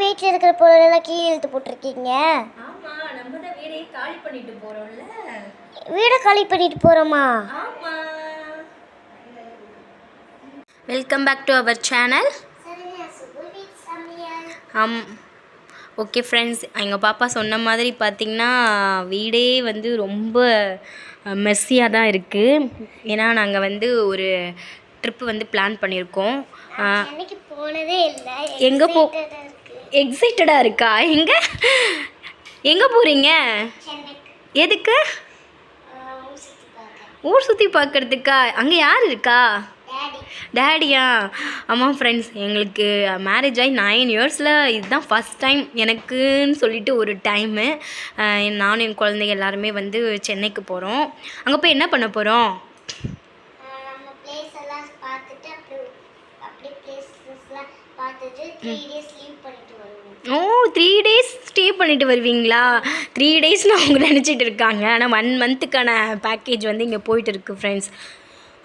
வீட்டில் இருக்கிற பொருளெல்லாம் கீழே இழுத்து போட்டிருக்கீங்க? ஆமா நம்ம தான் வீடையே காலி பண்ணிட்டு போறோம்ல. வீடை காலி பண்ணிட்டு போகிறோமா ஆமா. Welcome back to our channel ஆம். ஓகே ஃப்ரெண்ட்ஸ் எங்கள் பாப்பா சொன்ன மாதிரி பார்த்திங்கன்னா வீடே வந்து ரொம்ப மெஸ்ஸியாக தான் இருக்குது ஏன்னா நாங்கள் வந்து ஒரு ட்ரிப்பு வந்து பிளான் பண்ணியிருக்கோம். போனதே இல்லை. எங்க போ-. எக்ஸைட்டடாக இருக்கா? எங்கே? எங்கே போகிறீங்க எதுக்கு? ஊர் சுற்றி பார்க்குறதுக்கா அங்கே யார் இருக்கா? டேடியா ஆமாம் ஃப்ரெண்ட்ஸ் எங்களுக்கு மேரேஜ் ஆகி நைன் இயர்ஸில் இதுதான் ஃபஸ்ட் டைம் எனக்குன்னு சொல்லிட்டு ஒரு டைமு நானும் என் குழந்தைங்க எல்லாருமே வந்து சென்னைக்கு போகிறோம் அங்கே போய் என்ன பண்ண போகிறோம் ஆஹ், நம்ம பிளேஸ் எல்லாம் பார்த்துட்டு அப்படி அப்படியே பிளேசஸ்லாம் பார்த்துட்டு த்ரீ டேஸ் லீவ் பண்ணிட்டு வருவோம். ஓ த்ரீ டேஸ் ஸ்டே பண்ணிட்டு வருவீங்களா? த்ரீ டேஸ்னு அவங்க நினச்சிட்டு இருக்காங்க. ஆனால் ஒன் மந்த்துக்கான பேக்கேஜ் வந்து இங்கே போயிட்டு இருக்கு ஃப்ரெண்ட்ஸ்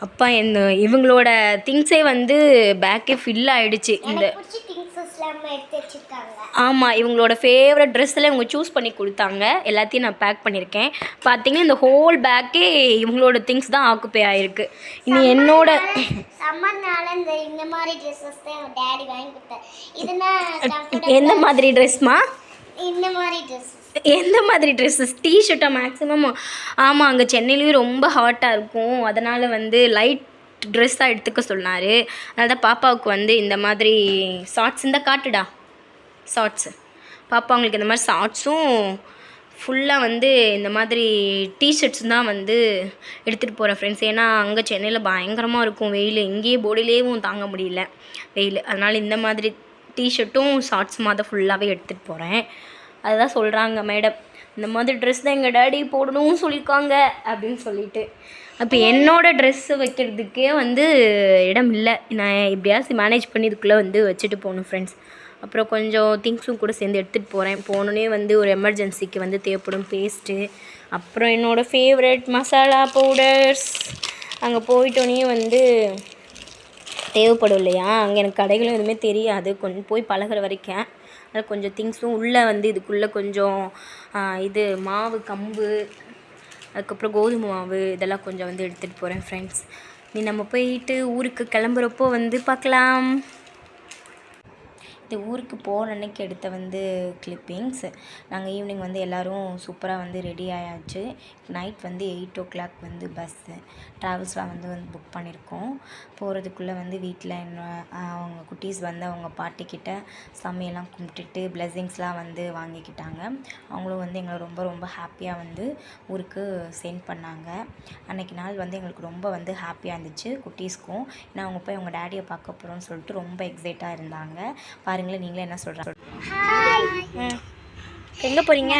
அப்பா இந்த இவங்களோட திங்ஸே வந்து பேக்கே ஃபில் ஆயிடுச்சு. இந்த எடுத்து வச்சிருக்காங்க. ஆமாம் இவங்களோட ஃபேவரட் ட்ரெஸ்ஸில் இவங்க சூஸ் பண்ணி கொடுத்தாங்க. எல்லாத்தையும் நான் பேக் பண்ணியிருக்கேன் பார்த்தீங்கன்னா இந்த ஹோல் பேக்கே இவங்களோட திங்ஸ் தான் ஆக்குப்பே ஆயிருக்கு. இனி என்னோட சம்மர்னால இந்த இந்த மாதிரி ட்ரெஸ்ஸஸ் தான் எங்கள் டேடி வாங்கி கொடுத்தாரு. இதுனா எந்த மாதிரி ட்ரெஸ்மா இந்த மாதிரி ட்ரெஸ்ஸஸ் எந்த மாதிரி ட்ரெஸ்ஸஸ் டிஷர்ட்டாக மேக்ஸிமம் ஆமாம் அங்கே சென்னையிலையும் ரொம்ப ஹாட்டாக இருக்கும். அதனால் வந்து லைட் ட்ரெஸ்ஸாக எடுத்துக்க சொன்னார். அதனால தான் பாப்பாவுக்கு வந்து இந்த மாதிரி ஷார்ட்ஸ் இந்த காட்டுடா. ஷார்ட்ஸு பாப்பா அவங்களுக்கு இந்த மாதிரி ஷார்ட்ஸும் ஃபுல்லாக வந்து இந்த மாதிரி டிஷர்ட்ஸ் தான் வந்து எடுத்துகிட்டு போகிறேன் ஃப்ரெண்ட்ஸ் ஏன்னா அங்கே சென்னையில் பயங்கரமாக இருக்கும் வெயில். இங்கேயே போடிலேயும் தாங்க முடியல வெயில். அதனால் இந்த மாதிரி டிஷர்ட்டும் ஷார்ட்ஸுமாக தான் ஃபுல்லாகவே எடுத்துகிட்டு போகிறேன் அதுதான் சொல்கிறாங்க மேடம் இந்த மாதிரி ட்ரெஸ் தான் எங்கள் டேடி போடணும்னு சொல்லியிருக்காங்க அப்படின்னு சொல்லிட்டு. அப்போ என்னோடய ட்ரெஸ்ஸு வைக்கிறதுக்கே வந்து இடம் இல்லை. நான் எப்படியாச்சும் மேனேஜ் பண்ணி இதுக்குள்ளே வந்து வச்சுட்டு போகணும் ஃப்ரெண்ட்ஸ் அப்புறம் கொஞ்சம் திங்ஸும் கூட சேர்ந்து எடுத்துகிட்டு போகிறேன் போனோடனே வந்து ஒரு எமர்ஜென்சிக்கு வந்து தேவைப்படும் பேஸ்ட்டு அப்புறம் என்னோடய ஃபேவரட் மசாலா பவுடர்ஸ் அங்கே போயிட்டோன்னே வந்து தேவைப்படும் இல்லையா? அங்கே எனக்கு கடைகளும் எதுவுமே தெரியாது. கொஞ்சம் போய் பழகுற வரைக்கும். அதில் கொஞ்சம் திங்ஸும் உள்ளே வந்து இதுக்குள்ளே கொஞ்சம் இது மாவு கம்பு அதுக்கப்புறம் கோதுமை மாவு இதெல்லாம் கொஞ்சம் வந்து எடுத்துகிட்டு போகிறேன் ஃப்ரெண்ட்ஸ் நீ நம்ம போயிட்டு ஊருக்கு கிளம்புறப்போ வந்து பார்க்கலாம். இந்த ஊருக்கு போன அன்னைக்கு எடுத்த வந்து கிளிப்பிங்ஸ் நாங்கள் ஈவினிங் வந்து எல்லோரும் சூப்பராக வந்து ரெடி ஆயாச்சு. நைட் வந்து எயிட் ஓ கிளாக் வந்து பஸ்ஸு ட்ராவல்ஸ்லாம் வந்து வந்து புக் பண்ணியிருக்கோம் போகிறதுக்குள்ளே வந்து வீட்டில் என்ன அவங்க குட்டீஸ் வந்து அவங்க பாட்டிக்கிட்ட சமையெல்லாம் கும்பிட்டுட்டு பிளெஸ்ஸிங்ஸ்லாம் வந்து வாங்கிக்கிட்டாங்க. அவங்களும் வந்து எங்களை ரொம்ப ரொம்ப ஹாப்பியாக வந்து ஊருக்கு சென்ட் பண்ணாங்க. அன்னைக்கு நாள் வந்து எங்களுக்கு ரொம்ப வந்து ஹாப்பியாக இருந்துச்சு குட்டீஸ்க்கும். ஏன்னா அவங்க போய் அவங்க டேடியை பார்க்க போகிறோம்னு சொல்லிட்டு ரொம்ப எக்ஸைட்டாக இருந்தாங்க. பாருங்களேன் நீங்களே என்ன சொல்கிறாங்க எங்கே போகிறீங்க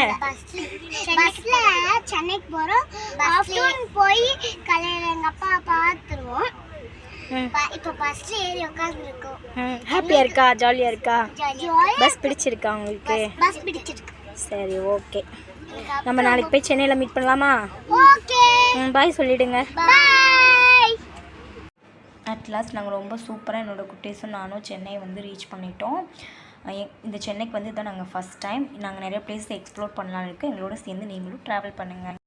பஸ்ல சென்னைக்கு போறோம். ஆஃப்டர்நூன் போய் காலையில எங்க அப்பா பார்த்துருவோம் ப- இப்போ பஸ்ல ஏறி உட்காந்துருக்கோம் ஹாப்பியாக இருக்கா? ஜாலியாக இருக்கா? பஸ் பிடிச்சிருக்கா உங்களுக்கு? பஸ் பிடிச்சிருக்கு. சரி ஓகே நம்ம நாளைக்கு போய் சென்னையில் மீட் பண்ணலாமா? ஓகே பாய் சொல்லிவிடுங்க பாய் அட் லாஸ்ட் நாங்கள் ரொம்ப சூப்பராக என்னோடய குட்டீஸும் நானும் சென்னை வந்து ரீச் பண்ணிட்டோம். இந்த சென்னைக்கு வந்து இதான் நாங்கள் ஃபஸ்ட் டைம் நாங்கள் நிறைய பிளேஸ் எக்ஸ்ப்ளோர் பண்ணலான்னு இருக்குது எங்களோட சேர்ந்து நீங்களும் ட்ராவல் பண்ணுங்கள்